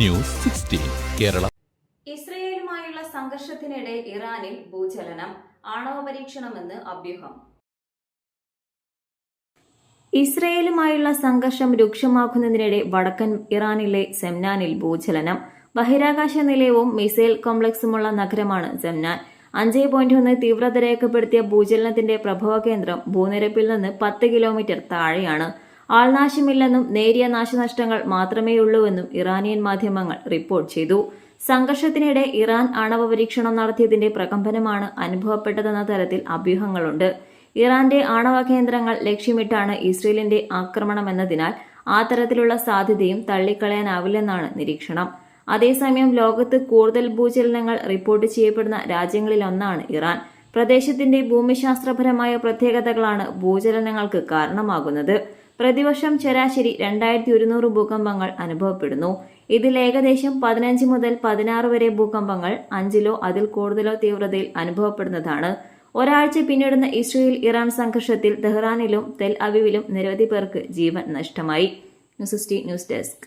News sixteen Kerala. ഇസ്രയേലുമായുള്ള സംഘർഷത്തിനിടെ ഇറാനിൽ ഭൂചലനം ആണവ പരീക്ഷണമെന്ന് അഭ്യൂഹം. ഇസ്രയേലുമായുള്ള സംഘർഷം രൂക്ഷമാക്കുന്നതിനിടെ വടക്കൻ ഇറാനിലെ സെംനാനിൽ ഭൂചലനം ബഹിരാകാശ നിലയവും മിസൈൽ കോംപ്ലക്സുമുള്ള നഗരമാണ് സെംനാൻ. അഞ്ച് പോയിന്റ് ഒന്ന് തീവ്രത രേഖപ്പെടുത്തിയ ഭൂചലനത്തിന്റെ പ്രഭവ കേന്ദ്രം ഭൂനിരപ്പിൽ നിന്ന് പത്ത് കിലോമീറ്റർ താഴെയാണ്. ആൾനാശമില്ലെന്നും നേരിയ നാശനഷ്ടങ്ങൾ മാത്രമേയുള്ളൂവെന്നും ഇറാനിയൻ മാധ്യമങ്ങൾ റിപ്പോർട്ട് ചെയ്തു. സംഘർഷത്തിനിടെ ഇറാൻ ആണവ പരീക്ഷണം നടത്തിയതിന്റെ പ്രകമ്പനമാണ് അനുഭവപ്പെട്ടതെന്ന തരത്തിൽ അഭ്യൂഹങ്ങളുണ്ട്. ഇറാന്റെ ആണവ കേന്ദ്രങ്ങൾ ലക്ഷ്യമിട്ടാണ് ഇസ്രയേലിന്റെ ആക്രമണമെന്നതിനാൽ ആ തരത്തിലുള്ള സാധ്യതയും തള്ളിക്കളയാനാവില്ലെന്നാണ് നിരീക്ഷണം. അതേസമയം ലോകത്ത് കൂടുതൽ ഭൂചലനങ്ങൾ റിപ്പോർട്ട് ചെയ്യപ്പെടുന്ന രാജ്യങ്ങളിലൊന്നാണ് ഇറാൻ. പ്രദേശത്തിന്റെ ഭൂമിശാസ്ത്രപരമായ പ്രത്യേകതകളാണ് ഭൂചലനങ്ങൾക്ക് കാരണമാകുന്നത്. പ്രതിവർഷം ശരാശരി രണ്ടായിരത്തി ഒരുന്നൂറ് ഭൂകമ്പങ്ങൾ അനുഭവപ്പെടുന്നു. ഇതിൽ ഏകദേശം പതിനഞ്ച് മുതൽ പതിനാറ് വരെ ഭൂകമ്പങ്ങൾ അഞ്ചിലോ അതിൽ കൂടുതലോ തീവ്രതയിൽ അനുഭവപ്പെടുന്നതാണ്. ഒരാഴ്ച പിന്നിടുന്ന ഇസ്രയേൽ ഇറാൻ സംഘർഷത്തിൽ തെഹ്റാനിലും തെൽ അവിവിലും നിരവധി പേർക്ക് ജീവൻ നഷ്ടമായി. News news desk.